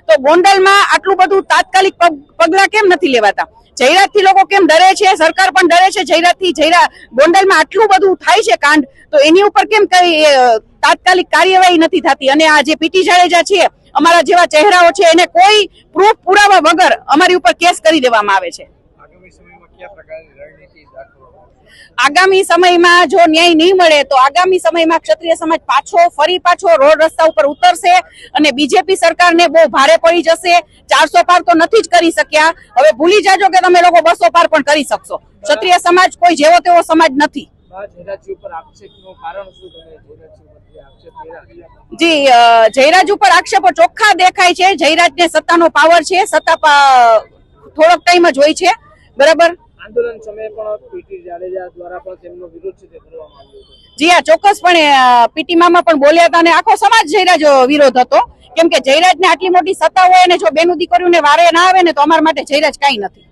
તો ગોંડલમાં આટલું બધું તાત્કાલિક પગ- પગલાં કેમ નથી લેવાતા? જયરાજથી લોકો કેમ ડરે છે? સરકાર પણ ડરે છે જયરાજથી? જયરા, ગોંડલમાં આટલું બધું થાય છે કાંડ, તો એની ઉપર કેમ કઈ તાત્કાલિક કાર્યવાહી નથી થતી? અને આ જે પીટી જાડેજા છે, અમારા જેવા ચહેરાઓ છે, એને કોઈ પ્રૂફ પુરાવા વગર અમારી ઉપર કેસ કરી દેવામાં આવે છે. આગામી સમયમાં જો ન્યાય નહીં મળે તો આગામી સમયમાં ક્ષત્રિય સમાજ પાછો ફરી પાછો રોડ રસ્તા ઉપર ઉતરશે અને બીજેપી સરકારને બહુ ભારે પડી જશે. ચારસો પાર તો નથી જ કરી શક્યા. હવે ભૂલી જાજો કે તમે લોકો બસો પાર પણ કરી શકશો. ક્ષત્રિય સમાજ કોઈ જેવો તેવો સમાજ નથી. જે જયરાજ ઉપર આક્ષેપો ચોખ્ખા દેખાય છે. જયરાજને સત્તાનો પાવર છે. સત્તા થોડોક ટાઈમ જ હોય છે. બરાબર? આંદોલન સમયે પણ પીટી જાડેજા દ્વારા પણ તેમનો વિરોધ છે તે કરવામાં આવ્યો હતો. જી હા, ચોક્કસપણે પીટી મામા પણ બોલ્યા હતા અને આખો સમાજ જયરાજ વિરોધ હતો. કેમ કે જયરાજને આટલી મોટી સત્તા હોય અને જો બેનું દીકરીઓને વારે ના આવે ને તો અમારા માટે જયરાજ કાંઈ નથી.